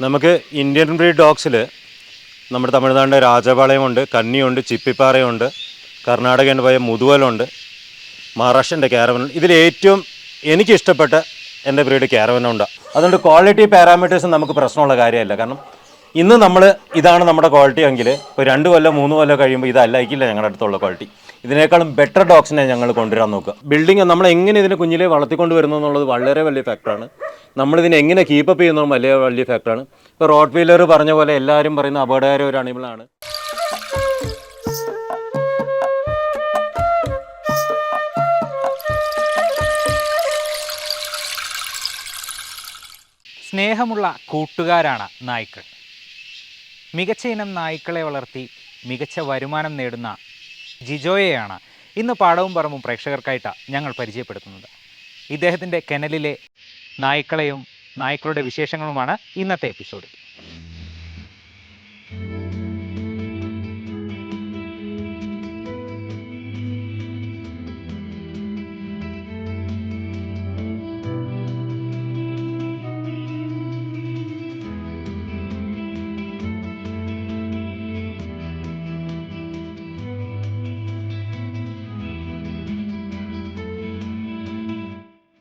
നമുക്ക് Indian breed ഡോഗ്സിൽ നമ്മുടെ തമിഴ്നാടിന്റെ രാജപാളയമുണ്ട് കന്നിയുണ്ട് ചിപ്പിപ്പാറയുണ്ട് കർണാടകേന്റെ പോയ മുതുവലുണ്ട് മഹാരാഷ്ട്രന്റെ കാരവൻ ഇതിൽ ഏറ്റവും എനിക്കിഷ്ടപ്പെട്ട എന്റെ ബ്രീഡ് ക്യാരവനുണ്ട് അതുകൊണ്ട് ക്വാളിറ്റി പാരാമീറ്റേഴ്സ് നമുക്ക് പ്രശ്നമുള്ള കാര്യമല്ല. കാരണം ഇന്ന് നമ്മൾ ഇതാണ് നമ്മുടെ ക്വാളിറ്റി എങ്കിൽ ഇപ്പോൾ രണ്ട് കൊല്ലം മൂന്ന് കൊല്ലം കഴിയുമ്പോൾ ഇതല്ലായിരിക്കില്ല ഞങ്ങളുടെ അടുത്തുള്ള ക്വാളിറ്റി. ഇതിനേക്കാളും ബെറ്റർ ഡോഗ്സിനെ ഞങ്ങൾ കൊണ്ടുവരാൻ നോക്കുക. ബിൽഡിംഗ് നമ്മൾ എങ്ങനെ ഇതിനെ കുഞ്ഞിലെ വളർത്തിക്കൊണ്ട് വരുന്നു എന്നുള്ളത് വളരെ വലിയ ഫാക്ടറാണ് നമ്മളിതിനെ എങ്ങനെ കീപ്പപ്പ് ചെയ്യുന്നതും വലിയ വലിയ ഫാക്ടറാണ് ഇപ്പോൾ റോഡ് വീലർ പറഞ്ഞ പോലെ എല്ലാവരും പറയുന്ന അപകടകര ഒരു അണിമളാണ് സ്നേഹമുള്ള കൂട്ടുകാരാണ് നായ്ക്കൾ. മികച്ച ഇനം നായ്ക്കളെ വളർത്തി മികച്ച വരുമാനം നേടുന്ന ജിജോയെയാണ് ഇന്ന് പാടവും പറമ്പും പ്രേക്ഷകർക്കായിട്ടാണ് ഞങ്ങൾ പരിചയപ്പെടുത്തുന്നത്. ഇദ്ദേഹത്തിന്റെ കെനലിലെ നായ്ക്കളെയും നായ്ക്കളുടെ വിശേഷങ്ങളുമാണ് ഇന്നത്തെ എപ്പിസോഡ്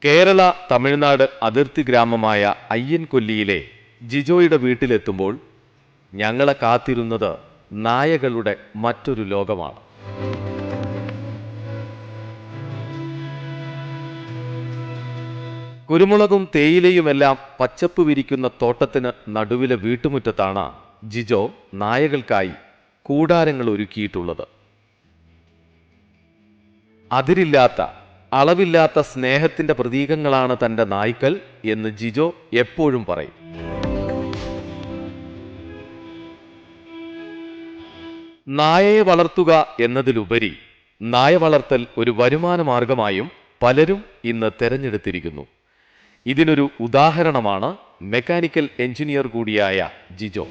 കേരള തമിഴ്നാട് അതിർത്തി ഗ്രാമമായ അയ്യൻകൊല്ലിയിലെ ജിജോയുടെ വീട്ടിലെത്തുമ്പോൾ ഞങ്ങളെ കാത്തിരുന്നത് നായകളുടെ മറ്റൊരു ലോകമാണ്. കുരുമുളകും തേയിലയുമെല്ലാം പച്ചപ്പ് വിരിക്കുന്ന തോട്ടത്തിന് നടുവിലെ വീട്ടുമുറ്റത്താണ് ജിജോ നായകൾക്കായി കൂടാരങ്ങൾ ഒരുക്കിയിട്ടുള്ളത്. അതിരില്ലാത്ത അളവില്ലാത്ത സ്നേഹത്തിന്റെ പ്രതീകങ്ങളാണ് തന്റെ നായ്ക്കൽ എന്ന് ജിജോ എപ്പോഴും പറയും. നായയെ വളർത്തുക എന്നതിലുപരി നായ വളർത്തൽ ഒരു വരുമാന മാർഗമായും പലരും ഇന്ന് തെരഞ്ഞെടുത്തിരിക്കുന്നു. ഇതിനൊരു ഉദാഹരണമാണ് മെക്കാനിക്കൽ എഞ്ചിനീയർ കൂടിയായ ജിജോ.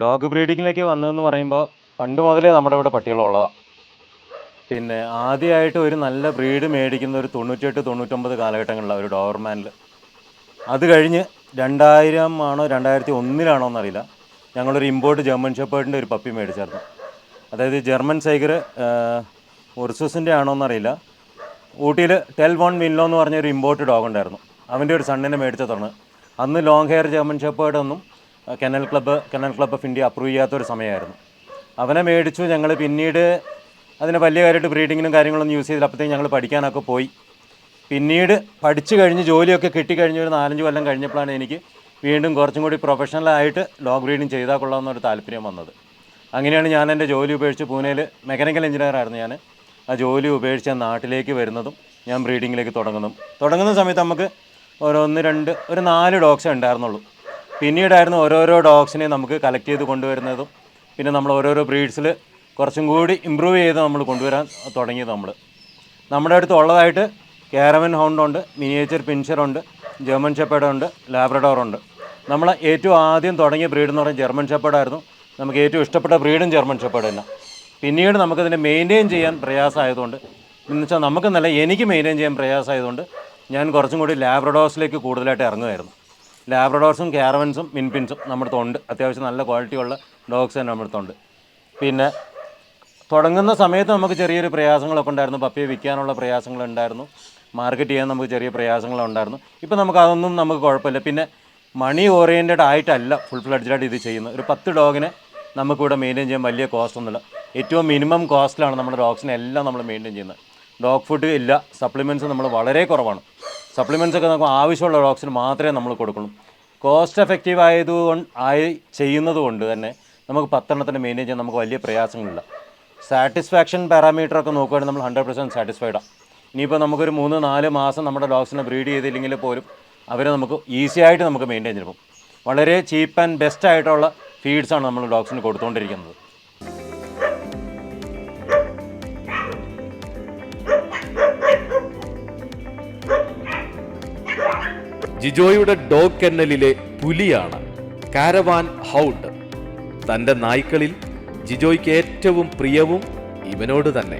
ഡോഗ് ബ്രീഡിങ്ങിലേക്ക് വന്നതെന്ന് പറയുമ്പോൾ പണ്ട് മുതലേ നമ്മുടെ ഇവിടെ പട്ടികളുള്ളതാണ് പിന്നെ ആദ്യമായിട്ട് ഒരു നല്ല ബ്രീഡ് മേടിക്കുന്ന ഒരു തൊണ്ണൂറ്റെട്ട് തൊണ്ണൂറ്റൊമ്പത് കാലഘട്ടങ്ങളിലാണ് ഒരു ഡോവർമാനിൽ അത് കഴിഞ്ഞ് രണ്ടായിരം ആണോ രണ്ടായിരത്തി ഒന്നിലാണോ എന്നറിയില്ല. ഞങ്ങളൊരു ഇമ്പോർട്ട് ജർമ്മൻ ഷെപ്പേർഡിന്റെ ഒരു പപ്പി മേടിച്ചായിരുന്നു. അതായത് ജർമ്മൻ സൈഗർ ഉർസൂസിന്റെ ആണോ എന്നറിയില്ല. ഊട്ടിയിൽ ടെൽ വൺ മില്ലോ എന്ന് പറഞ്ഞ ഒരു ഇമ്പോർട്ട് ഡോഗ് ഉണ്ടായിരുന്നു. അവന്റെ ഒരു സണ്ണിനെ മേടിച്ചതാണ് അന്ന് ലോങ് ഹെയർ ജർമ്മൻ ഷെപ്പേർഡ് ഒന്നും അഹ് kennel club kennel club of India approve ചെയ്യാത്തൊരു സമയമായിരുന്നു. അവനെ മേടിച്ചു ഞങ്ങൾ പിന്നീട് അതിനെ വലിയ കാര്യമായിട്ട് ബ്രീഡിങ്ങിനും കാര്യങ്ങളൊന്നും യൂസ് ചെയ്തില്ല. അപ്പോഴത്തേക്ക് ഞങ്ങൾ പഠിക്കാനൊക്കെ പോയി. പിന്നീട് പഠിച്ചു കഴിഞ്ഞ് ജോലിയൊക്കെ കിട്ടിക്കഴിഞ്ഞ് ഒരു നാലഞ്ച് കൊല്ലം കഴിഞ്ഞപ്പോഴാണ് എനിക്ക് വീണ്ടും കുറച്ചും കൂടി പ്രൊഫഷണലായിട്ട് ലോഗ് ബ്രീഡിങ് ചെയ്താൽ കൊള്ളാമെന്നൊരു താല്പര്യം വന്നത്. അങ്ങനെയാണ് ഞാൻ എന്റെ ജോലി ഉപേക്ഷിച്ച് പൂനെയിൽ മെക്കാനിക്കൽ എഞ്ചിനീയറായിരുന്നു ഞാൻ ആ ജോലി ഉപേക്ഷിച്ച് നാട്ടിലേക്ക് വരുന്നതും ഞാൻ ബ്രീഡിങ്ങിലേക്ക് തുടങ്ങുന്നതും. തുടങ്ങുന്ന സമയത്ത് നമുക്ക് ഒരു ഒന്ന് രണ്ട് ഒരു നാല് ഡോഗ്സേ ഉണ്ടായിരുന്നുള്ളൂ. പിന്നീടായിരുന്നു ഓരോരോ ഡോഗ്സിനെ നമുക്ക് കളക്ട് ചെയ്ത് കൊണ്ടുവരുന്നതും. പിന്നെ നമ്മൾ ഓരോരോ ബ്രീഡ്സിൽ കുറച്ചും കൂടി ഇമ്പ്രൂവ് ചെയ്ത് നമ്മൾ കൊണ്ടുവരാൻ തുടങ്ങിയത് നമ്മൾ നമ്മുടെ അടുത്ത് ഉള്ളതായിട്ട് കാരവൻ ഹൗണ്ടുണ്ട് മിനിയേച്ചർ പിൻഷറുണ്ട് ജർമ്മൻ ഷെപ്പേഡുണ്ട് ലാബ്രഡോറുണ്ട് നമ്മൾ ഏറ്റവും ആദ്യം തുടങ്ങിയ ബ്രീഡ് എന്ന് പറഞ്ഞാൽ ജർമ്മൻ ഷെപ്പേഡായിരുന്നു നമുക്ക് ഏറ്റവും ഇഷ്ടപ്പെട്ട ബ്രീഡും ജർമ്മൻ ഷെപ്പേഡ് തന്നെ. പിന്നീട് നമുക്കതിനെ മെയിന്റെയിൻ ചെയ്യാൻ പ്രയാസമായതുകൊണ്ട് എന്ന് വെച്ചാൽ നമുക്ക് നല്ല എനിക്ക് മെയിന്റെയിൻ ചെയ്യാൻ പ്രയാസമായതുകൊണ്ട് ഞാൻ കുറച്ചും കൂടി ലാബ്രഡോസിലേക്ക് കൂടുതലായിട്ട് ഇറങ്ങുമായിരുന്നു. ലാബ്രഡോർസും ക്യാരവൻസും മിൻപിൻസും നമ്മുടെ അടുത്തുണ്ട് അത്യാവശ്യം നല്ല ക്വാളിറ്റിയുള്ള ഡോഗ്സ് തന്നെ നമ്മുടെ അടുത്തുണ്ട് പിന്നെ തുടങ്ങുന്ന സമയത്ത് നമുക്ക് ചെറിയൊരു പ്രയാസങ്ങളൊക്കെ ഉണ്ടായിരുന്നു. പപ്പിയെ വിൽക്കാനുള്ള പ്രയാസങ്ങളുണ്ടായിരുന്നു. മാർക്കറ്റ് ചെയ്യാൻ നമുക്ക് ചെറിയ പ്രയാസങ്ങളുണ്ടായിരുന്നു. ഇപ്പോൾ നമുക്ക് അതൊന്നും നമുക്ക് കുഴപ്പമില്ല. പിന്നെ മണി ഓറിയന്റഡ് ആയിട്ടല്ല ഫുൾ ഫ്ലഡ്ജായിട്ട് ഇത് ചെയ്യുന്നത്. ഒരു പത്ത് ഡോഗിനെ നമുക്കിവിടെ മെയിന്റെയിൻ ചെയ്യാൻ വലിയ കോസ്റ്റ് ഒന്നുമില്ല ഏറ്റവും മിനിമം കോസ്റ്റിലാണ് നമ്മുടെ ഡോഗ്സിനെ എല്ലാം നമ്മൾ മെയിന്റെയിൻ ചെയ്യുന്നത്. ഡോഗ് ഫുഡ് ഇല്ല. സപ്ലിമെന്റ്സ് നമ്മൾ വളരെ കുറവാണ്. സപ്ലിമെന്റ്സ് ഒക്കെ നമുക്ക് ആവശ്യമുള്ള ഡോഗ്സിന് മാത്രമേ നമ്മൾ കൊടുക്കുള്ളൂ. കോസ്റ്റ് എഫക്റ്റീവ് ആയതുകൊണ്ട് ആയി ചെയ്യുന്നത് കൊണ്ട് തന്നെ നമുക്ക് പത്തെണ്ണത്തിന് മെയിന്റെയിൻ ചെയ്യാൻ നമുക്ക് വലിയ പ്രയാസങ്ങളില്ല. സാറ്റിസ്ഫാക്ഷൻ പാരാമീറ്റർ ഒക്കെ നോക്കുകയാണെങ്കിൽ നമ്മൾ ഹൺഡ്രഡ് പെർസെന്റ് സാറ്റിസ്ഫൈഡാണ് ഇനിയിപ്പോൾ നമുക്കൊരു മൂന്ന് നാല് മാസം നമ്മുടെ ഡോഗ്സിനെ ബ്രീഡ് ചെയ്തില്ലെങ്കിൽ പോലും അവരെ നമുക്ക് ഈസി ആയിട്ട് നമുക്ക് മെയിന്റെയിൻ ചെയ്യും വളരെ ചീപ്പ് ആൻഡ് ബെസ്റ്റ് ആയിട്ടുള്ള ഫീഡ്സാണ് നമ്മൾ ഡോഗ്സിന് കൊടുത്തുകൊണ്ടിരിക്കുന്നത് ജിജോയുടെ ഡോഗ് കെന്നലിലെ പുലിയാണ് കാരവാൻ ഹൗണ്ട് തന്റെ നായ്ക്കളിൽ ജിജോയ്ക്ക് ഏറ്റവും പ്രിയവും ഇവനോട് തന്നെ.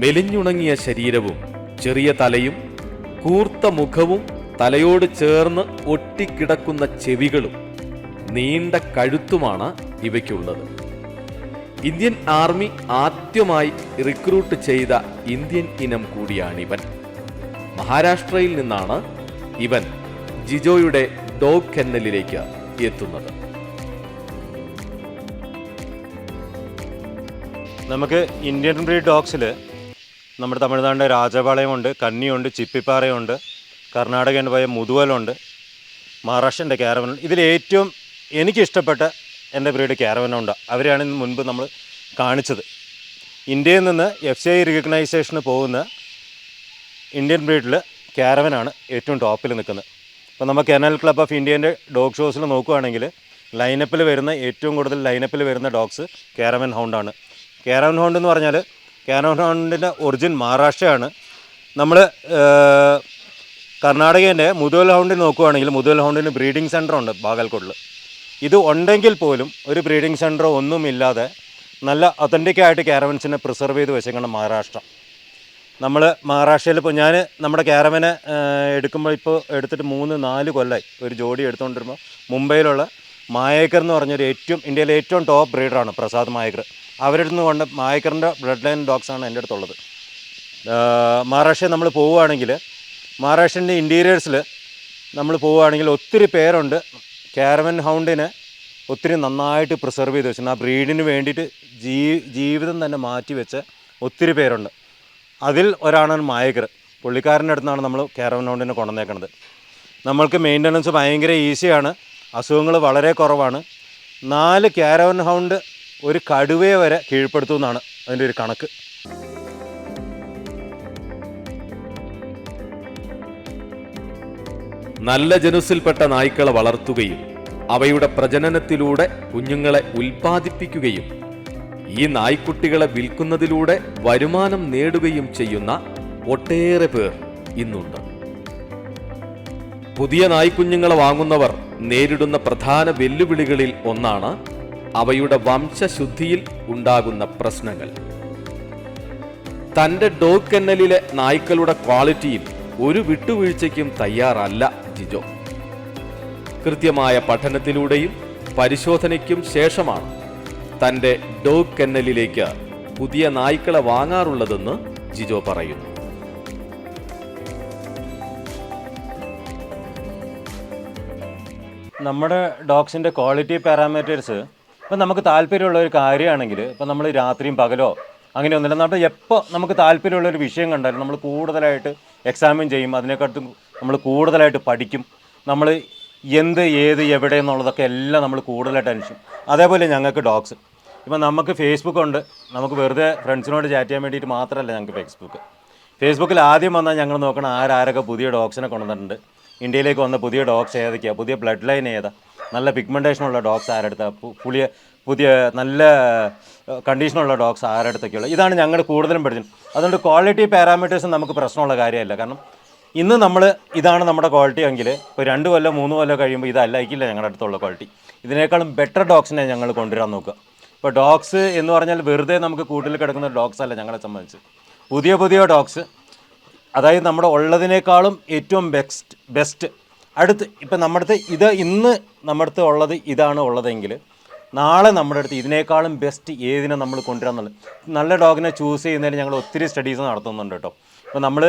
മെലിഞ്ഞുണങ്ങിയ ശരീരവും ചെറിയ തലയും കൂർത്ത മുഖവും തലയോട് ചേർന്ന് ഒട്ടിക്കിടക്കുന്ന ചെവികളും നീണ്ട കഴുത്തുമാണ് ഇവയ്ക്കുള്ളത്. ഇന്ത്യൻ ആർമി ആദ്യമായി റിക്രൂട്ട് ചെയ്ത ഇന്ത്യൻ ഇനം കൂടിയാണിവൻ. മഹാരാഷ്ട്രയിൽ നിന്നാണ് ഇവൻ ജിജോയുടെ ഡോഗ് കെന്നലിലേക്ക് എത്തുന്നത്. നമുക്ക് ഇന്ത്യൻ ബ്രീഡ് ഡോഗ്സിൽ നമ്മുടെ തമിഴ്നാടിന്റെ രാജപാളയമുണ്ട് കന്നിയുണ്ട് ചിപ്പിപ്പാറയുണ്ട് കർണാടകന്റെ പോയ മുതുവലുണ്ട് മഹാരാഷ്ട്രന്റെ ക്യാരവൻ ഇതിലേറ്റവും എനിക്കിഷ്ടപ്പെട്ട എന്റെ ബ്രീഡ് ക്യാരവനുണ്ട്. അവരെയാണ് മുൻപ് നമ്മൾ കാണിച്ചത്. ഇന്ത്യയിൽ നിന്ന് എഫ് സി ഐ റിക്കഗ്നൈസേഷന് പോകുന്ന ഇന്ത്യൻ ബ്രീഡിൽ ക്യാരവനാണ് ഏറ്റവും ടോപ്പിൽ നിൽക്കുന്നത്. ഇപ്പോൾ നമ്മൾ കെനൽ ക്ലബ് ഓഫ് ഇന്ത്യന്റെ ഡോഗ് ഷോസിൽ നോക്കുകയാണെങ്കിൽ ലൈനപ്പിൽ വരുന്ന ഏറ്റവും കൂടുതൽ ലൈനപ്പിൽ വരുന്ന ഡോഗ്സ് ക്യാരവൻ ഹൗണ്ടാണ് ക്യാരവൻ ഹൗണ്ട് എന്ന് പറഞ്ഞാൽ ക്യാരവൻ ഹൗണ്ടിന്റെ ഒറിജിൻ മഹാരാഷ്ട്രയാണ്. നമ്മൾ കർണാടകേന്റെ മുതുവൽ ഹൗണ്ടിൽ നോക്കുകയാണെങ്കിൽ മുതുവൽ ഹൗണ്ടിന് ബ്രീഡിംഗ് സെന്റർ ഉണ്ട് ബാഗൽകോട്ടിൽ. ഇത് ഉണ്ടെങ്കിൽ പോലും ഒരു ബ്രീഡിംഗ് സെന്ററോ ഒന്നുമില്ലാതെ നല്ല അതന്റിക്കായിട്ട് ആയിട്ട് ക്യാരവൻസിനെ പ്രിസർവ് ചെയ്ത് വെച്ചേക്കണം മഹാരാഷ്ട്ര. നമ്മൾ മഹാരാഷ്ട്രയിൽ ഇപ്പോൾ ഞാൻ നമ്മുടെ ക്യാരവനെ എടുക്കുമ്പോൾ ഇപ്പോൾ എടുത്തിട്ട് മൂന്ന് നാല് കൊല്ലമായി ഒരു ജോഡി എടുത്തുകൊണ്ടിരുമ്പോൾ മുംബൈയിലുള്ള മായേക്കർ എന്ന് പറഞ്ഞൊരു ഏറ്റവും ഇന്ത്യയിലെ ഏറ്റവും ടോപ്പ് ബ്രീഡറാണ് പ്രസാദ് മായേക്കർ. അവരുടെ നിന്ന് കൊണ്ട് മായേക്കറിന്റെ ബ്ലഡ് ലൈൻ ഡോഗ്സാണ് എന്റെ അടുത്തുള്ളത്. മഹാരാഷ്ട്രയിൽ നമ്മൾ പോവുകയാണെങ്കിൽ മഹാരാഷ്ട്രന്റെ ഇന്റീരിയേഴ്സിൽ നമ്മൾ പോവുകയാണെങ്കിൽ ഒത്തിരി പേരുണ്ട് കാരവൻ ഹൗണ്ടിനെ ഒത്തിരി നന്നായിട്ട് പ്രിസർവ് ചെയ്ത് വെച്ചിട്ടുണ്ട്. ആ ബ്രീഡിന് വേണ്ടിയിട്ട് ജീവിതം തന്നെ മാറ്റി വെച്ച ഒത്തിരി പേരുണ്ട്. അതിൽ ഒരാളാണ് മായകർ. പുള്ളിക്കാരന്റെ അടുത്താണ് നമ്മൾ ക്യാരവൻ ഹൗണ്ടിനെ കൊണ്ടുവന്നേക്കുന്നത് നമ്മൾക്ക് മെയിന്റനൻസ് ഭയങ്കര ഈസിയാണ് അസുഖങ്ങൾ വളരെ കുറവാണ്. നാല് ക്യാരവൻ ഹൗണ്ട് ഒരു കടുവയെ വരെ കീഴ്പ്പെടുത്തുമെന്നാണ് അതിന്റെ ഒരു കണക്ക്. നല്ല ജനുസിൽപ്പെട്ട നായ്ക്കളെ വളർത്തുകയും അവയുടെ പ്രജനനത്തിലൂടെ കുഞ്ഞുങ്ങളെ ഉൽപ്പാദിപ്പിക്കുകയും ഈ നായ്ക്കുട്ടികളെ വിൽക്കുന്നതിലൂടെ വരുമാനം നേടുകയും ചെയ്യുന്ന ഒട്ടേറെ പേർ ഇന്നുണ്ട്. പുതിയ നായ്ക്കുഞ്ഞുങ്ങളെ വാങ്ങുന്നവർ നേരിടുന്ന പ്രധാന വെല്ലുവിളികളിൽ ഒന്നാണ് അവയുടെ വംശശുദ്ധിയിൽ ഉണ്ടാകുന്ന പ്രശ്നങ്ങൾ. തന്റെ ഡോഗ് കെന്നലിലെ നായ്ക്കളുടെ ക്വാളിറ്റിയിൽ ഒരു വിട്ടുവീഴ്ചയ്ക്കും തയ്യാറല്ല ജിജോ. കൃത്യമായ പഠനത്തിലൂടെയും പരിശോധനയ്ക്കും ശേഷമാണ് തന്റെ ഡോഗ് കെന്നലിലേക്ക് പുതിയ നായ്ക്കളെ വാങ്ങാറുള്ളതെന്ന് ജിജോ പറയുന്നു. നമ്മുടെ ഡോഗ്സിന്റെ ക്വാളിറ്റി പാരാമീറ്റേഴ്സ് ഇപ്പം നമുക്ക് താല്പര്യമുള്ള ഒരു കാര്യമാണെങ്കിൽ ഇപ്പം നമ്മൾ രാത്രിയും പകലോ അങ്ങനെ ഒന്നുമില്ല. നമ്മൾ എപ്പോൾ നമുക്ക് താല്പര്യമുള്ള ഒരു വിഷയം കണ്ടാലും നമ്മൾ കൂടുതലായിട്ട് എക്സാമിൻ ചെയ്യും. അതിനെക്കാട്ടും നമ്മൾ കൂടുതലായിട്ട് പഠിക്കും. നമ്മൾ എന്ത് ഏത് എവിടെ എന്നുള്ളതൊക്കെ എല്ലാം നമ്മൾ കൂടുതലായിട്ട് അന്വേഷിക്കും. അതേപോലെ ഞങ്ങൾക്ക് ഡോഗ്സ്. ഇപ്പം നമുക്ക് ഫേസ്ബുക്ക് ഉണ്ട്. നമുക്ക് വെറുതെ ഫ്രണ്ട്സിനോട് ചാറ്റ് ചെയ്യാൻ വേണ്ടിയിട്ട് മാത്രമല്ല ഞങ്ങൾക്ക് ഫേസ്ബുക്ക് ഫേസ്ബുക്കിൽ ആദ്യം വന്നാൽ ഞങ്ങൾ നോക്കണം ആരാരൊക്കെ പുതിയ ഡോഗ്സിനെ കൊണ്ടുവന്നിട്ടുണ്ട്. ഇന്ത്യയിലേക്ക് വന്ന പുതിയ ഡോഗ്സ് ഏതൊക്കെയാണ് പുതിയ ബ്ലഡ് ലൈൻ ഏതാ? നല്ല പിഗ്മെന്റേഷനുള്ള ഡോഗ്സ് ആരെടുത്ത? പുളിയ പുതിയ നല്ല കണ്ടീഷനുള്ള ഡോഗ്സ് ആരെടുത്തൊക്കെയുള്ള ഇതാണ് ഞങ്ങൾ കൂടുതലും പഠിച്ചത്. അതുകൊണ്ട് ക്വാളിറ്റി പാരാമീറ്റേഴ്സ് നമുക്ക് പ്രശ്നമുള്ള കാര്യമല്ല. കാരണം ഇന്ന് നമ്മൾ ഇതാണ് നമ്മുടെ ക്വാളിറ്റി എങ്കിൽ ഇപ്പോൾ രണ്ട് കൊല്ലം മൂന്ന് കൊല്ലം കഴിയുമ്പോൾ ഇതല്ലായിരിക്കില്ല ഞങ്ങളുടെ അടുത്തുള്ള ക്വാളിറ്റി ഇതിനേക്കാളും ബെറ്റർ ഡോഗ്സിനെ ഞങ്ങൾ കൊണ്ടുവരാൻ നോക്കുക. ഇപ്പോൾ ഡോഗ്സ് എന്ന് പറഞ്ഞാൽ വെറുതെ നമുക്ക് കൂട്ടിൽ കിടക്കുന്ന ഡോഗ്സ് അല്ല ഞങ്ങളെ സംബന്ധിച്ച്. പുതിയ പുതിയ ഡോഗ്സ്. അതായത് നമ്മുടെ ഉള്ളതിനേക്കാളും ഏറ്റവും ബെസ്റ്റ് ബെസ്റ്റ്. അടുത്ത് ഇപ്പം നമ്മുടെ അടുത്ത് ഇത് ഇന്ന് നമ്മുടെ അടുത്ത് ഉള്ളത് ഇതാണ് ഉള്ളതെങ്കിൽ നാളെ നമ്മുടെ അടുത്ത് ഇതിനേക്കാളും ബെസ്റ്റ് ഏതിനെ നമ്മൾ കൊണ്ടുവരാന്നുള്ളത് നല്ല ഡോഗിനെ ചൂസ് ചെയ്യുന്നതിന് ഞങ്ങൾ ഒത്തിരി സ്റ്റഡീസ് നടത്തുന്നുണ്ട് കേട്ടോ. ഇപ്പോൾ നമ്മൾ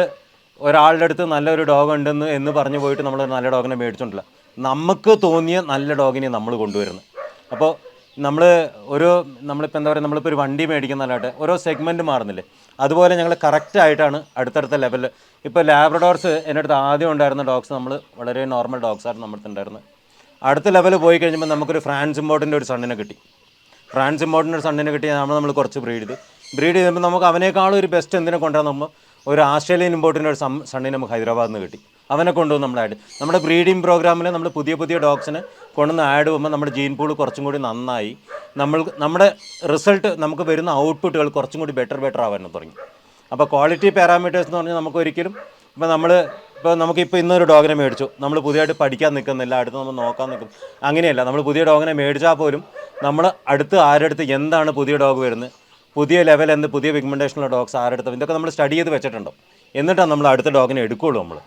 ഒരാളുടെ അടുത്ത് നല്ലൊരു ഡോഗ് ഉണ്ടെന്ന് എന്ന് പറഞ്ഞു പോയിട്ട് നമ്മൾ നല്ല ഡോഗിനെ മേടിച്ചോണ്ടില്ല. നമുക്ക് തോന്നിയ നല്ല ഡോഗിനെ നമ്മൾ കൊണ്ടുവരുന്നത്. അപ്പോൾ നമ്മൾ ഒരു നമ്മളിപ്പോൾ എന്താ പറയുക നമ്മളിപ്പോൾ ഒരു വണ്ടി മേടിക്കുന്നതല്ലാട്ടെ ഓരോ സെഗ്മെന്റ് മാറുന്നില്ലേ? അതുപോലെ ഞങ്ങൾ കറക്റ്റായിട്ടാണ് അടുത്തടുത്ത ലെവലിൽ ഇപ്പോൾ ലാബ്രഡോർസ് എന്റെ അടുത്ത് ആദ്യം ഉണ്ടായിരുന്ന ഡോഗ്സ് നമ്മൾ വളരെ നോർമൽ ഡോഗ്സ് ആയിരുന്നു നമ്മുടെ ഉണ്ടായിരുന്നത്. അടുത്ത ലെവൽ പോയി കഴിഞ്ഞപ്പോൾ നമുക്കൊരു ഫ്രാൻസ് ഇമ്പോർട്ടിന്റെ ഒരു സണ്ണിനെ കിട്ടി. ഫ്രാൻസ് ഇമ്പോർട്ടിന്റെ ഒരു സണ്ണിനെ കിട്ടി നമ്മൾ നമ്മൾ കുറച്ച് ബ്രീഡ് ചെയ്ത്. ബ്രീഡ് ചെയ്തപ്പോൾ നമുക്ക് അവനേക്കാളും ഒരു ബെസ്റ്റ് എന്തിനെ കൊണ്ടുവരാൻ നമ്മൾ ഒരു ആസ്ട്രേലിയൻ ഇമ്പോർട്ടിന്റെ ഒരു സണ്ണിനെ നമുക്ക് ഹൈദരാബാദിൽ നിന്ന് കിട്ടി. അവനെ കൊണ്ടുവന്ന് നമ്മൾ ആഡ് നമ്മുടെ ബ്രീഡിംഗ് പ്രോഗ്രാമിൽ നമ്മൾ പുതിയ പുതിയ ഡോഗ്സിനെ കൊണ്ടുവന്ന് ആഡ് ചെയ്യുമ്പോൾ നമ്മുടെ ജീൻ പൂൾ കുറച്ചും കൂടി നന്നായി. നമ്മൾ നമ്മുടെ റിസൾട്ട് നമുക്ക് വരുന്ന ഔട്ട്പുട്ടുകൾ കുറച്ചും കൂടി ബെറ്റർ ബെറ്റർ ആവാൻ തുടങ്ങി. അപ്പോൾ ക്വാളിറ്റി പാരാമീറ്റേഴ്സ് എന്ന് പറഞ്ഞാൽ നമുക്ക് ഒരിക്കലും ഇപ്പോൾ നമ്മൾ ഇപ്പോൾ നമുക്കിപ്പോൾ ഇന്നൊരു ഡോഗിനെ മേടിച്ചു. നമ്മൾ പുതിയതായിട്ട് പഠിക്കാൻ നിൽക്കുന്നില്ല അടുത്ത് നമ്മൾ നോക്കാൻ നിൽക്കും. അങ്ങനെയല്ല നമ്മൾ പുതിയ ഡോഗിനെ മേടിച്ചാൽ പോലും നമ്മൾ അടുത്ത് ആരടുത്ത് എന്താണ് പുതിയ ഡോഗ് വരുന്നത്? പുതിയ ലെവൽ എന്ത് പുതിയ പിഗ്മെന്റേഷനുള്ള ഡോഗ്സ് ആരെടുത്ത്? ഇതൊക്കെ നമ്മൾ സ്റ്റഡി ചെയ്ത് വെച്ചിട്ടുണ്ടോ? എന്നിട്ടാണ് നമ്മൾ അടുത്ത ഡോഗിനെ എടുക്കുകയുള്ളൂ നമ്മൾ.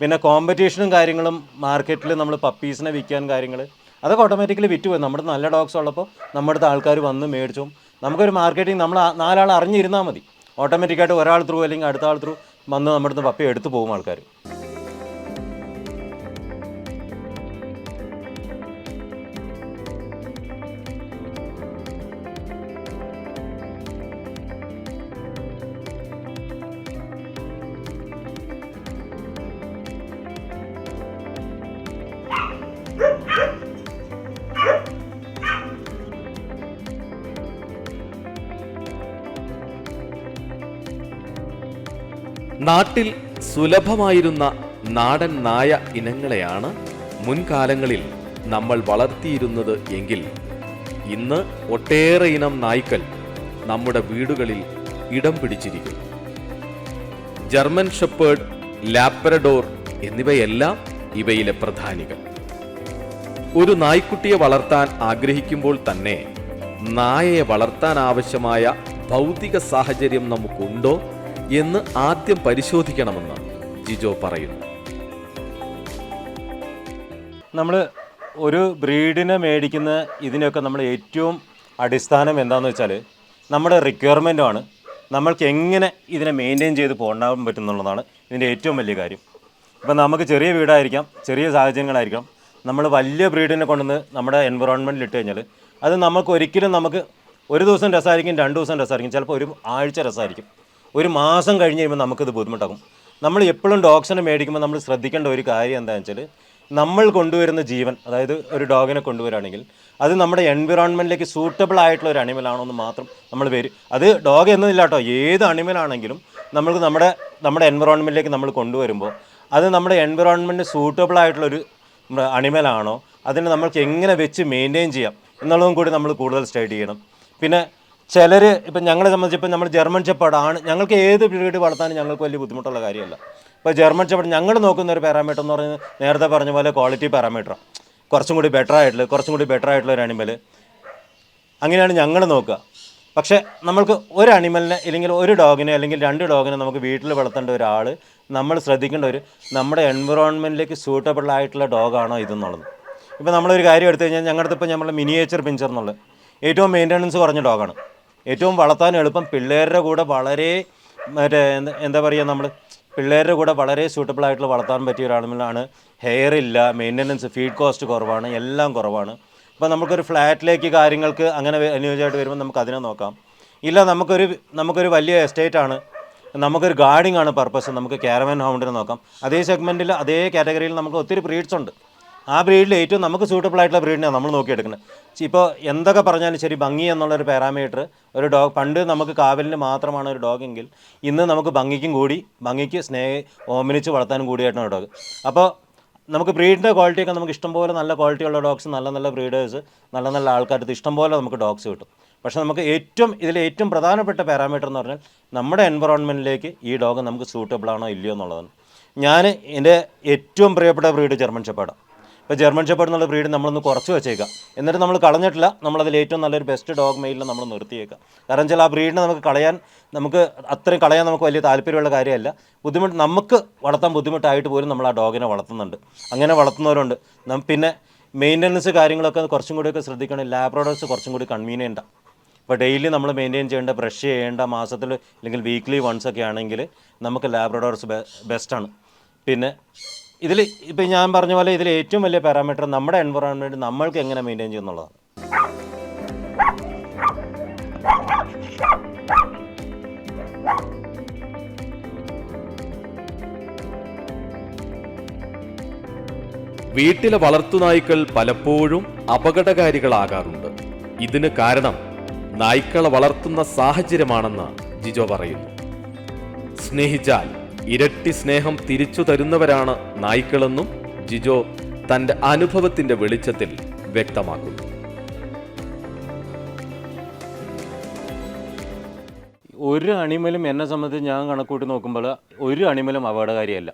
പിന്നെ കോമ്പറ്റീഷനും കാര്യങ്ങളും മാർക്കറ്റിൽ നമ്മൾ പപ്പീസിനെ വിൽക്കാൻ കാര്യങ്ങൾ അതൊക്കെ ഓട്ടോമാറ്റിക്കലി വിറ്റ് പോയി. നമ്മുടെ നല്ല ഡോഗ്സ് ഉള്ളപ്പോൾ നമ്മുടെ അടുത്ത് ആൾക്കാർ വന്ന് മേടിച്ചു. നമുക്കൊരു മാർക്കറ്റിംഗ് നമ്മൾ നാലാൾ അറിഞ്ഞിരുന്നാൽ മതി. ഓട്ടോമാറ്റിക്കായിട്ട് ഒരാൾ ത്രൂ അല്ലെങ്കിൽ അടുത്ത ആൾ ത്രൂ വന്ന് നമ്മുടെ പപ്പി എടുത്തു പോകും ആൾക്കാർ നാട്ടിൽ സുലഭമായിരുന്ന നാടൻ നായ ഇനങ്ങളെയാണ് മുൻകാലങ്ങളിൽ നമ്മൾ വളർത്തിയിരുന്നത് എങ്കിൽ ഇന്ന് ഒട്ടേറെ ഇനം നായ്ക്കൾ നമ്മുടെ വീടുകളിൽ ഇടം പിടിച്ചിരിക്കുന്നു. ജർമ്മൻ ഷെപ്പേർഡ് ലാബ്രഡോർ എന്നിവയെല്ലാം ഇവയിലെ പ്രധാനികൾ. ഒരു നായ്ക്കുട്ടിയെ വളർത്താൻ ആഗ്രഹിക്കുമ്പോൾ തന്നെ നായയെ വളർത്താൻ ആവശ്യമായ ഭൗതിക സാഹചര്യം നമുക്കുണ്ടോ? എന്ന് ആദ്യം പരിശോധിക്കണമെന്ന് ജിജോ പറയുന്നു. നമ്മൾ ഒരു ബ്രീഡിനെ മേടിക്കുന്ന ഇതിനൊക്കെ നമ്മൾ ഏറ്റവും അടിസ്ഥാനം എന്താണെന്ന് വെച്ചാൽ നമ്മുടെ റിക്വയർമെന്റുമാണ് നമ്മൾക്ക് എങ്ങനെ ഇതിനെ മെയിന്റെയിൻ ചെയ്ത് പോകാൻ പറ്റുന്നുള്ളതാണ് ഇതിന്റെ ഏറ്റവും വലിയ കാര്യം. ഇപ്പം നമുക്ക് ചെറിയ വീടായിരിക്കാം ചെറിയ സാഹചര്യങ്ങളായിരിക്കാം. നമ്മൾ വലിയ ബ്രീഡിനെ കൊണ്ടുവന്ന് നമ്മുടെ എൻവറോൺമെന്റിൽ ഇട്ട് കഴിഞ്ഞാൽ അത് നമുക്ക് ഒരിക്കലും നമുക്ക് ഒരു ദിവസം രസമായിരിക്കും രണ്ട് ദിവസം രസമായിരിക്കും. ചിലപ്പോൾ ഒരു ആഴ്ച രസമായിരിക്കും. ഒരു മാസം കഴിഞ്ഞ് കഴിയുമ്പോൾ നമുക്കിത് ബുദ്ധിമുട്ടാകും. നമ്മൾ എപ്പോഴും ഡോഗ്സിനെ മേടിക്കുമ്പോൾ നമ്മൾ ശ്രദ്ധിക്കേണ്ട ഒരു കാര്യം എന്താണെന്ന് വെച്ചാൽ നമ്മൾ കൊണ്ടുവരുന്ന ജീവൻ അതായത് ഒരു ഡോഗിനെ കൊണ്ടുവരാണെങ്കിൽ അത് നമ്മുടെ എൻവിറോൺമെന്റിലേക്ക് സൂട്ടബിൾ ആയിട്ടുള്ള ഒരു അനിമലാണോ എന്ന് മാത്രം നമ്മൾ പേര് അത് ഡോഗ് എന്നതില്ല കേട്ടോ ഏത് അണിമലാണെങ്കിലും നമ്മൾക്ക് നമ്മുടെ നമ്മുടെ എൻവിറോൺമെന്റിലേക്ക് നമ്മൾ കൊണ്ടുവരുമ്പോൾ അത് നമ്മുടെ എൻവിറോൺമെന്റ് സൂട്ടബിൾ ആയിട്ടുള്ളൊരു അണിമലാണോ അതിനെ നമ്മൾക്ക് എങ്ങനെ വെച്ച് മെയിന്റെയിൻ ചെയ്യാം എന്നുള്ളതും കൂടി നമ്മൾ കൂടുതൽ സ്റ്റഡി ചെയ്യണം. പിന്നെ ചിലർ ഇപ്പം ഞങ്ങളെ സംബന്ധിച്ച് ഇപ്പം നമ്മൾ ജർമ്മൻ ചെപ്പാടാണ് ഞങ്ങൾക്ക് ഏത് ബ്രീഡ് വളർത്താനും ഞങ്ങൾക്ക് വലിയ ബുദ്ധിമുട്ടുള്ള കാര്യമല്ല. ഇപ്പോൾ ജർമ്മൻ ചെപ്പാട് ഞങ്ങൾ നോക്കുന്ന ഒരു പാരാമീറ്റർ എന്ന് പറയുന്നത് നേരത്തെ പറഞ്ഞ പോലെ ക്വാളിറ്റി പാരാമീറ്ററാണ്. കുറച്ചും കൂടി ബെറ്റർ ആയിട്ടുള്ള കുറച്ചും കൂടി ബെറ്റർ ആയിട്ടുള്ള ഒരു അനിമൽ അങ്ങനെയാണ് ഞങ്ങൾ നോക്കുക. പക്ഷേ നമ്മൾക്ക് ഒരു അനിമലിനെ അല്ലെങ്കിൽ ഒരു ഡോഗിനെ അല്ലെങ്കിൽ രണ്ട് ഡോഗിനെ നമുക്ക് വീട്ടിൽ വളർത്തേണ്ട ഒരാൾ നമ്മൾ ശ്രദ്ധിക്കേണ്ട ഒരു നമ്മുടെ എൻവിറോൺമെന്റിലേക്ക് സൂട്ടബിൾ ആയിട്ടുള്ള ഡോഗാണോ ഇതെന്നുള്ളത്. ഇപ്പോൾ നമ്മളൊരു കാര്യം എടുത്തു കഴിഞ്ഞാൽ ഞങ്ങളുടെ ഇപ്പോൾ നമ്മൾ മിനിയേച്ചർ പിഞ്ചർ എന്നുള്ളത്. ഏറ്റവും മെയിന്റനൻസ് കുറഞ്ഞ ഡോഗാണ് ഏറ്റവും വളർത്താൻ എളുപ്പം പിള്ളേരുടെ കൂടെ വളരെ മറ്റേ എന്താ പറയുക നമ്മൾ പിള്ളേരുടെ കൂടെ വളരെ സൂട്ടബിൾ ആയിട്ടുള്ള വളർത്താൻ പറ്റിയ ഒരാളുമാണ് ഹെയർ ഇല്ല മെയിന്റനൻസ് ഫീഡ് കോസ്റ്റ് കുറവാണ് എല്ലാം കുറവാണ്. അപ്പോൾ നമുക്കൊരു ഫ്ലാറ്റിലേക്ക് കാര്യങ്ങൾക്ക് അങ്ങനെ അനുയോജ്യമായിട്ട് വരുമ്പോൾ നമുക്ക് അതിനെ നോക്കാം. ഇല്ല നമുക്കൊരു നമുക്കൊരു വലിയ എസ്റ്റേറ്റ് ആണ്. നമുക്കൊരു ഗാർഡിംഗ് ആണ് പർപ്പസ് നമുക്ക് ക്യാരവൻ ഹൗണ്ടിനെ നോക്കാം. അതേ സെഗ്മെന്റിൽ അതേ കാറ്റഗറിയിൽ നമുക്ക് ഒത്തിരി ബ്രീഡ്സ് ഉണ്ട്. ആ ബ്രീഡിൽ ഏറ്റവും നമുക്ക് സൂട്ടബിൾ ആയിട്ടുള്ള ബ്രീഡിനാണ് നമ്മൾ നോക്കിയെടുക്കുന്നത്. ഇപ്പോൾ എന്തൊക്കെ പറഞ്ഞാലും ശരി ഭംഗി എന്നുള്ളൊരു പാരാമീറ്റർ ഒരു ഡോഗ് പണ്ട് നമുക്ക് കാവലിന് മാത്രമാണ് ഒരു ഡോഗ് എങ്കിൽ ഇന്ന് നമുക്ക് ഭംഗിക്കും കൂടി ഭംഗിക്ക് സ്നേഹ ഓമനിച്ച് വളർത്താനും കൂടിയായിട്ടാണ് ഡോഗ് അപ്പോൾ നമുക്ക് ബ്രീഡിന്റെ ക്വാളിറ്റിയൊക്കെ നമുക്ക് ഇഷ്ടംപോലെ നല്ല ക്വാളിറ്റി ഉള്ള ഡോഗ്സ് നല്ല നല്ല ബ്രീഡേഴ്സ് നല്ല നല്ല ആൾക്കാർക്ക് ഇഷ്ടംപോലെ നമുക്ക് ഡോഗ്സ് കിട്ടും. പക്ഷേ നമുക്ക് ഏറ്റവും ഇതിൽ ഏറ്റവും പ്രധാനപ്പെട്ട പാരാമീറ്റർ എന്ന് പറഞ്ഞാൽ നമ്മുടെ എൻവറോൺമെന്റിലേക്ക് ഈ ഡോഗ് നമുക്ക് സൂട്ടബിൾ ആണോ ഇല്ലയോ എന്നുള്ളതാണ്. ഞാൻ എന്റെ ഏറ്റവും പ്രിയപ്പെട്ട ബ്രീഡ് ജർമ്മൻ ഷെപ്പേർഡാണ് ഇപ്പോൾ ജർമ്മൻ ഷെപ്പേർഡ് എന്നുള്ള ബ്രീഡ് നമ്മളൊന്ന് കുറച്ച് വെച്ചേക്കാം. എന്നിട്ട് നമ്മൾ കളഞ്ഞിട്ടില്ല. നമ്മളതിൽ ഏറ്റവും നല്ലൊരു ബെസ്റ്റ് ഡോഗ് മെയിലിൽ നമ്മൾ നിർത്തിയേക്കാം. കാരണം വെച്ചാൽ ആ ബ്രീഡിനെ നമുക്ക് കളയാൻ നമുക്ക് അത്രയും കളയാൻ നമുക്ക് വലിയ താല്പര്യമുള്ള കാര്യമല്ല. ബുദ്ധിമുട്ട് നമുക്ക് വളർത്താൻ ബുദ്ധിമുട്ടായിട്ട് പോലും നമ്മൾ ആ ഡോഗിനെ വളർത്തുന്നുണ്ട്. അങ്ങനെ വളർത്തുന്നവരുണ്ട്. പിന്നെ മെയിന്റനൻസ് കാര്യങ്ങളൊക്കെ കുറച്ചും കൂടിയൊക്കെ ശ്രദ്ധിക്കണം. ലാബ്രോഡോസ് കുറച്ചും കൂടി കൺവീനിയന്റ് ഇപ്പോൾ ഡെയിലി നമ്മൾ മെയിന്റെയിൻ ചെയ്യേണ്ട ബ്രഷ് ചെയ്യേണ്ട മാസത്തിൽ അല്ലെങ്കിൽ വീക്ക്ലി വൺസ് ഒക്കെ ആണെങ്കിൽ നമുക്ക് ലാബ്രഡോർസ് ബെസ്റ്റാണ് പിന്നെ ഇതിൽ ഇപ്പം ഞാൻ പറഞ്ഞ പോലെ ഇതിൽ ഏറ്റവും വലിയ പാരാമീറ്റർ നമ്മുടെ എൻവറോൺമെന്റ് നമ്മൾക്ക് എങ്ങനെ മെയിന്റെയിൻ ചെയ്യുന്നുള്ളതാണ് വീട്ടിലെ വളർത്തുനായ്ക്കൾ പലപ്പോഴും അപകടകാരികളാകാറുണ്ട്. ഇതിന് കാരണം നായ്ക്കളെ വളർത്തുന്ന സാഹചര്യമാണെന്ന് ജിജോ പറയുന്നു. സ്നേഹിച്ചാൽ ഇരട്ടി സ്നേഹം തിരിച്ചു തരുന്നവരാണ് നായ്ക്കളെന്നും ജിജോ തന്റെ അനുഭവത്തിന്റെ വെളിച്ചത്തിൽ വ്യക്തമാക്കുന്നു. ഒരു അണിമലും എന്നെ സംബന്ധിച്ച് ഞാൻ കണക്കൂട്ടി നോക്കുമ്പോൾ ഒരു അണിമലും അപകടകാരിയല്ല.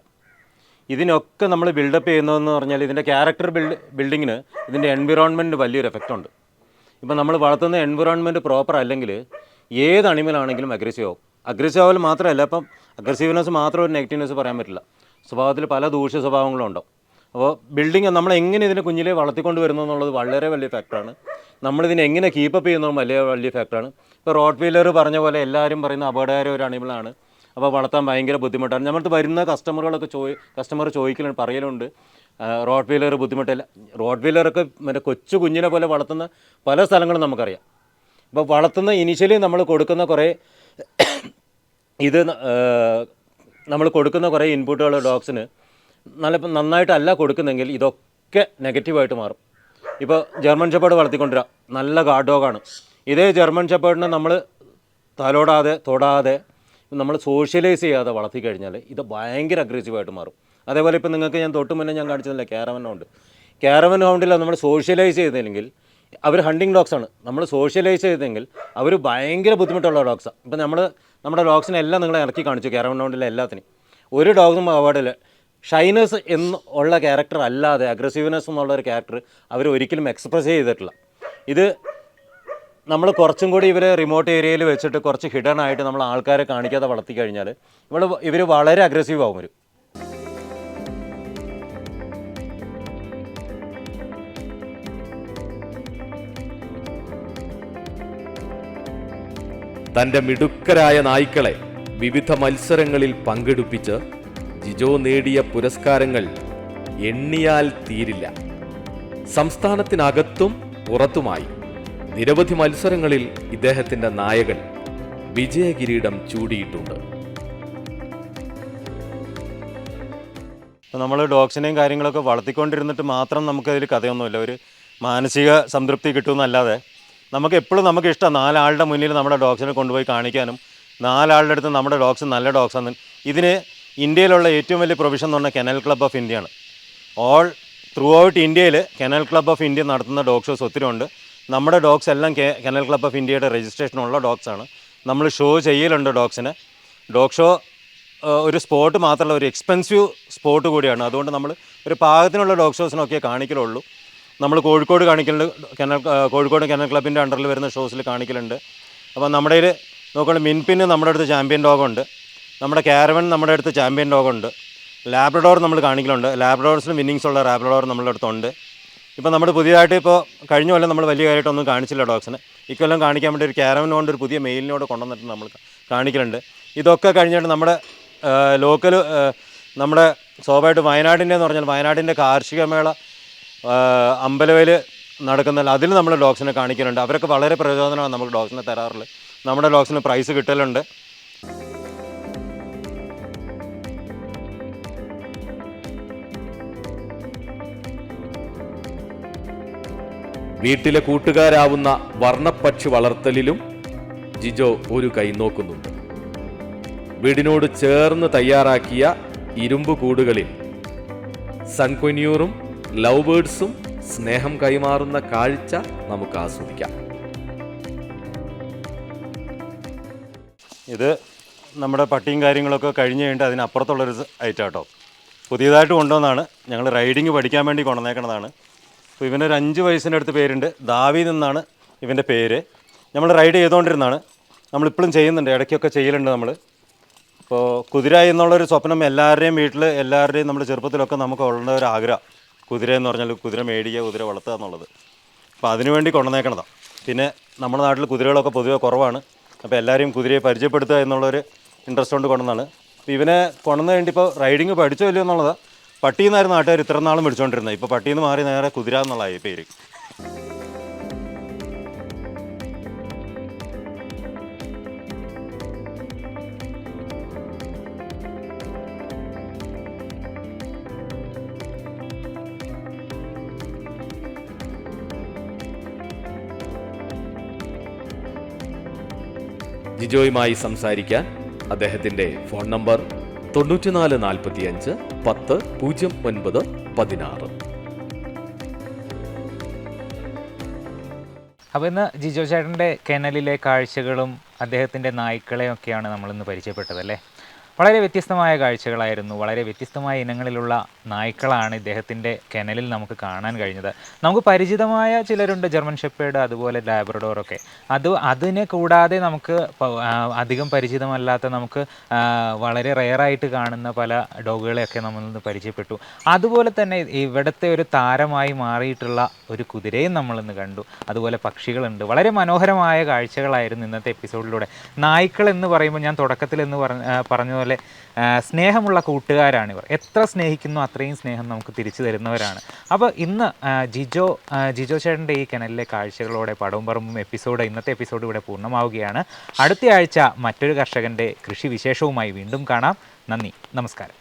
ഇതിനൊക്കെ നമ്മൾ ബിൽഡപ്പ് ചെയ്യുന്നതെന്ന് പറഞ്ഞാൽ ഇതിന്റെ ക്യാരക്ടർ ബിൽഡ് ബിൽഡിങ്ങിന് ഇതിന്റെ എൻവിറോൺമെന്റ് വലിയൊരു എഫക്റ്റ് ഉണ്ട്. ഇപ്പം നമ്മൾ വളർത്തുന്ന എൻവിറോൺമെന്റ് പ്രോപ്പർ അല്ലെങ്കിൽ ഏത് അണിമലാണെങ്കിലും അഗ്രസീവ് ആവും. അഗ്രസീവ് ആവൽ മാത്രമല്ല ഇപ്പം അഗ്രസീവ്നെസ് മാത്രം ഒരു നെഗറ്റീവ്നെസ് പറയാൻ പറ്റില്ല. സ്വഭാവത്തിൽ പല ദൂഷ്യ സ്വഭാവങ്ങളും ഉണ്ടോ അപ്പോൾ ബിൽഡിംഗ് നമ്മൾ എങ്ങനെ ഇതിനെ കുഞ്ഞിലെ വളർത്തിക്കൊണ്ട് വരുന്നു എന്നുള്ളത് വളരെ വലിയ ഫാക്ടറാണ് നമ്മളിതിനെ എങ്ങനെ കീപ്പപ്പ് ചെയ്യുന്നതും വലിയ വലിയ ഫാക്ടറാണ് ഇപ്പോൾ റോഡ് വീലർ പറഞ്ഞ പോലെ എല്ലാവരും പറയുന്ന അപകടകര ഒരു അണിമളാണ് അപ്പോൾ വളർത്താൻ ഭയങ്കര ബുദ്ധിമുട്ടാണ്. നമ്മളടുത്ത് വരുന്ന കസ്റ്റമറുകളൊക്കെ ചോദി കസ്റ്റമർ ചോദിക്കലുണ്ട് പറയലുണ്ട്. റോഡ് വീലർ ബുദ്ധിമുട്ടില്ല റോഡ് വീലറൊക്കെ മറ്റേ കൊച്ചു കുഞ്ഞിനെ പോലെ വളർത്തുന്ന പല സ്ഥലങ്ങളും നമുക്കറിയാം. അപ്പോൾ വളർത്തുന്ന ഇനിഷ്യലി നമ്മൾ കൊടുക്കുന്ന കുറേ ഇത് നമ്മൾ കൊടുക്കുന്ന കുറേ ഇൻപുട്ടുകൾ ഡോഗ്സിന് നല്ല നന്നായിട്ടല്ല കൊടുക്കുന്നെങ്കിൽ ഇതൊക്കെ നെഗറ്റീവായിട്ട് മാറും. ഇപ്പോൾ ജർമ്മൻ ഷെപ്പേർഡ് വളർത്തിക്കൊണ്ടുവരാം നല്ല ഗാർഡ് ഡോഗാണ്. ഇതേ ജർമ്മൻ ഷെപ്പേർഡിനെ നമ്മൾ തലോടാതെ തൊടാതെ നമ്മൾ സോഷ്യലൈസ് ചെയ്യാതെ വളർത്തി കഴിഞ്ഞാൽ ഇത് ഭയങ്കര അഗ്രസീവായിട്ട് മാറും. അതേപോലെ ഇപ്പോൾ നിങ്ങൾക്ക് ഞാൻ തൊട്ട് മുന്നേ ഞാൻ കാണിച്ചതല്ല ക്യാരവൻ ഹൗണ്ട്. ക്യാരവൻ ഹൗണ്ടിൽ നമ്മൾ സോഷ്യലൈസ് ചെയ്തില്ലെങ്കിൽ അവർ ഹണ്ടിങ് ഡോഗ്സാണ്. നമ്മൾ സോഷ്യലൈസ് ചെയ്തെങ്കിൽ അവർ ഭയങ്കര ബുദ്ധിമുട്ടുള്ള ഡോഗ്സാണ് ഇപ്പം നമ്മൾ നമ്മുടെ ഡോഗ്സിനെ എല്ലാം നിങ്ങളെ ഇറക്കി കാണിച്ചു ക്യാരവൻ ഹൗണ്ടിലെ എല്ലാത്തിനും ഒരു ഡോഗ്സും അവാർഡിൽ ഷൈനസ് എന്ന് ഉള്ള ക്യാരക്ടർ അല്ലാതെ അഗ്രസീവ്നെസ് എന്നുള്ള ഒരു ക്യാരക്ടർ അവർ ഒരിക്കലും എക്സ്പ്രസ് ചെയ്തിട്ടില്ല. ഇത് നമ്മൾ കുറച്ചും കൂടി ഇവരെ റിമോട്ട് ഏരിയയിൽ വെച്ചിട്ട് കുറച്ച് ഹിഡൻ ആയിട്ട് നമ്മൾ ആൾക്കാരെ കാണിക്കാതെ വളർത്തി കഴിഞ്ഞാൽ ഇവൾ ഇവർ വളരെ അഗ്രസീവ് ആവും വരും തന്റെ മിടുക്കരായ നായ്ക്കളെ വിവിധ മത്സരങ്ങളിൽ പങ്കെടുപ്പിച്ച് ജിജോ നേടിയ പുരസ്കാരങ്ങൾ എണ്ണിയാൽ തീരില്ല. സംസ്ഥാനത്തിനകത്തും പുറത്തുമായി നിരവധി മത്സരങ്ങളിൽ ഇദ്ദേഹത്തിന്റെ നായകൻ വിജയകിരീടം ചൂടിയിട്ടുണ്ട്. നമ്മൾ ഡോഗ്സിനെയും കാര്യങ്ങളൊക്കെ വളർത്തിക്കൊണ്ടിരുന്നിട്ട് മാത്രം നമുക്കതിൽ കഥയൊന്നുമില്ല. ഒരു മാനസിക സംതൃപ്തി കിട്ടുമെന്നല്ലാതെ നമുക്ക് എപ്പോഴും നമുക്ക് ഇഷ്ടം നാലാളുടെ മുന്നിൽ നമ്മുടെ ഡോഗ്സിനെ കൊണ്ടുപോയി കാണിക്കാനും നാലാളുടെ അടുത്ത് നമ്മുടെ ഡോഗ്സ് നല്ല ഡോഗ്സ് ആണ് ഇതിന് ഇന്ത്യയിലുള്ള ഏറ്റവും വലിയ പ്രൊവിഷൻ എന്ന് പറഞ്ഞാൽ കെനൽ ക്ലബ് ഓഫ് ഇന്ത്യയാണ്. ഓൾ ത്രൂ ഔട്ട് ഇന്ത്യയിൽ കെനൽ ക്ലബ് ഓഫ് ഇന്ത്യ നടത്തുന്ന ഡോഗ് ഷോസ് ഒത്തിരി ഉണ്ട്. നമ്മുടെ ഡോഗ്സ് എല്ലാം കെനൽ ക്ലബ് ഓഫ് ഇന്ത്യയുടെ രജിസ്ട്രേഷൻ രജിസ്ട്രേഷനുള്ള ഡോഗ്സാണ് നമ്മൾ ഷോ ചെയ്യലുണ്ട് ഡോഗ്സിന്. ഡോഗ് ഷോ ഒരു സ്പോട്ട് മാത്രമല്ല ഒരു എക്സ്പെൻസീവ് സ്പോട്ട് കൂടിയാണ്. അതുകൊണ്ട് നമ്മൾ ഒരു പാകത്തിനുള്ള ഡോഗ് ഷോസിനൊക്കെ കാണിക്കലുള്ളൂ. നമ്മൾ കോഴിക്കോട് കാണിക്കലുണ്ട്. കെനൽ കോഴിക്കോട് കെനൽ ക്ലബിന്റെ അണ്ടറിൽ വരുന്ന ഷോസിൽ കാണിക്കലുണ്ട്. അപ്പോൾ നമ്മുടെ കയ്യിൽ നോക്കുകയാണെങ്കിൽ മിൻപിന് നമ്മുടെ അടുത്ത് ചാമ്പ്യൻ ഡോഗുണ്ട് നമ്മുടെ കാരവൻ നമ്മുടെ അടുത്ത് ചാമ്പ്യൻ ഡോഗുണ്ട് ലാബ്രഡോർ നമ്മൾ കാണിക്കലുണ്ട്. ലാബ്രഡോർസിന് വിന്നിങ്സ് ഉള്ള ലാബ്രഡോർ നമ്മുടെ അടുത്തുണ്ട്. ഇപ്പോൾ നമ്മൾ പുതിയതായിട്ട് ഇപ്പോൾ കഴിഞ്ഞ കൊല്ലം നമ്മൾ വലിയ കാര്യമായിട്ടൊന്നും കാണിച്ചില്ല ഡോഗ്സിന് ഇക്കൊല്ലം കാണിക്കാൻ വേണ്ടി ഒരു കാരവൻ കൊണ്ട് ഒരു പുതിയ മെയിലിനോട് കൊണ്ടുവന്നിട്ട് നമ്മൾ കാണിക്കലുണ്ട്. ഇതൊക്കെ കഴിഞ്ഞിട്ട് നമ്മുടെ ലോക്കൽ നമ്മുടെ സ്വാഭാവികമായിട്ട് വയനാടിന്റെ എന്ന് പറഞ്ഞാൽ വയനാടിന്റെ കാർഷിക മേള അമ്പലവയിൽ നടക്കുന്നതിൽ അതിൽ നമ്മൾ ഡോഗ്സിനെ കാണിക്കുന്നുണ്ട് അവരൊക്കെ വളരെ പ്രചോദനമാണ് നമുക്ക് ഡോഗ്സിനെ തരാറുള്ളത്. നമ്മുടെ ഡോഗ്സിന് പ്രൈസ് കിട്ടലുണ്ട്. വീട്ടിലെ കൂട്ടുകാരാവുന്ന വർണപ്പക്ഷി വളർത്തലിലും ജിജോ ഒരു കൈ നോക്കുന്നുണ്ട്. വീടിനോട് ചേർന്ന് തയ്യാറാക്കിയ ഇരുമ്പ് കൂടുകളിൽ സൺകൊന്യൂറും ലവ് ബേഡ്സും സ്നേഹം കൈമാറുന്ന കാഴ്ച നമുക്ക് ആസ്വദിക്കാം. ഇത് നമ്മുടെ പട്ടിയും കാര്യങ്ങളൊക്കെ കഴിഞ്ഞ് കഴിഞ്ഞിട്ട് അതിനപ്പുറത്തുള്ളൊരു ഐറ്റാട്ടോ. പുതിയതായിട്ട് കൊണ്ടുവന്നാണ് ഞങ്ങൾ റൈഡിങ് പഠിക്കാൻ വേണ്ടി കൊണ്ടുവന്നേക്കണതാണ്. അപ്പോൾ ഇവനൊരു അഞ്ച് വയസ്സിന്റെ അടുത്ത് പേരുണ്ട്. ദാവി നിന്നാണ് ഇവന്റെ പേര്. നമ്മൾ റൈഡ് ചെയ്തുകൊണ്ടിരുന്നതാണ് നമ്മളിപ്പോഴും ചെയ്യുന്നുണ്ട്. ഇടയ്ക്കൊക്കെ ചെയ്യലുണ്ട് നമ്മൾ അപ്പോൾ കുതിര എന്നുള്ളൊരു സ്വപ്നം എല്ലാവരുടെയും വീട്ടിൽ എല്ലാവരുടെയും നമ്മുടെ ചെറുപ്പത്തിലൊക്കെ നമുക്ക് ഉള്ള ഒരു ആഗ്രഹം. കുതിര എന്ന് പറഞ്ഞാൽ കുതിര മേടിക്കുക കുതിര വളർത്തുക എന്നുള്ളത്. അപ്പോൾ അതിനുവേണ്ടി കൊണ്ടുവന്നേക്കണതാണ്. പിന്നെ നമ്മുടെ നാട്ടിൽ കുതിരകളൊക്കെ പൊതുവേ കുറവാണ്. അപ്പോൾ എല്ലാവരെയും കുതിരയെ പരിചയപ്പെടുത്തുക എന്നുള്ളൊരു ഇൻട്രസ്റ്റ് കൊണ്ട് കൊണ്ടുവന്നാണ് അപ്പോൾ ഇവനെ കൊണ്ടുവന്ന് വേണ്ടി ഇപ്പോൾ റൈഡിങ് പഠിച്ചോ ഇല്ലയോ എന്നുള്ളതാണ് പട്ടിയിൽ നിന്നായിരുന്നു നാട്ടുകാർ ഇത്ര നാളും പിടിച്ചുകൊണ്ടിരുന്നത് ഇപ്പോൾ പട്ടിയിൽ നിന്ന് മാറി നേരെ കുതിര എന്നുള്ളതായി പേര്. ജിജോയുമായി സംസാരിക്കാൻ അദ്ദേഹത്തിന്റെ ഫോൺ നമ്പർ തൊണ്ണൂറ്റിനാല് നാൽപ്പത്തിയഞ്ച് പത്ത് പൂജ്യം ഒൻപത് പതിനാറ്. അപ്പോൾ ഇന്ന് ജിജോ ചേട്ടന്റെ കെനലിലെ കാഴ്ചകളും അദ്ദേഹത്തിന്റെ നായ്ക്കളെയും ഒക്കെയാണ് നമ്മളിന്ന് പരിചയപ്പെട്ടത് അല്ലേ? വളരെ വ്യത്യസ്തമായ കാഴ്ചകളായിരുന്നു. വളരെ വ്യത്യസ്തമായ ഇനങ്ങളിലുള്ള നായ്ക്കളാണ് ഇദ്ദേഹത്തിന്റെ കെനലിൽ നമുക്ക് കാണാൻ കഴിഞ്ഞത്. നമുക്ക് പരിചിതമായ ചിലരുണ്ട് ജർമ്മൻ ഷെപ്പേഡ് അതുപോലെ ലാബ്രഡോറൊക്കെ അത് അതിനെ കൂടാതെ നമുക്ക് അധികം പരിചിതമല്ലാത്ത നമുക്ക് വളരെ റെയറായിട്ട് കാണുന്ന പല ഡോഗുകളെയൊക്കെ നമ്മൾ പരിചയപ്പെട്ടു. അതുപോലെ തന്നെ ഇവിടുത്തെ ഒരു താരമായി മാറിയിട്ടുള്ള ഒരു കുതിരയും നമ്മളിന്ന് കണ്ടു. അതുപോലെ പക്ഷികളുണ്ട്. വളരെ മനോഹരമായ കാഴ്ചകളായിരുന്നു ഇന്നത്തെ എപ്പിസോഡിലൂടെ. നായ്ക്കൾ എന്ന് പറയുമ്പോൾ ഞാൻ തുടക്കത്തിൽ എന്ന് പറഞ്ഞ പോലെ സ്നേഹമുള്ള കൂട്ടുകാരാണിവർ. എത്ര സ്നേഹിക്കുന്നു അത്രയും സ്നേഹം നമുക്ക് തിരിച്ചു തരുന്നവരാണ്. അപ്പോൾ ഇന്ന് ജിജോ ജിജോ ചേട്ടന്റെ ഈ കനലിലെ കാഴ്ചകളോടെ പടവും പറമ്പും എപ്പിസോഡ് ഇന്നത്തെ എപ്പിസോഡ് ഇവിടെ പൂർണമാവുകയാണ്. അടുത്ത ആഴ്ച മറ്റൊരു കർഷകന്റെ കൃഷി വിശേഷവുമായി വീണ്ടും കാണാം. നന്ദി. നമസ്കാരം.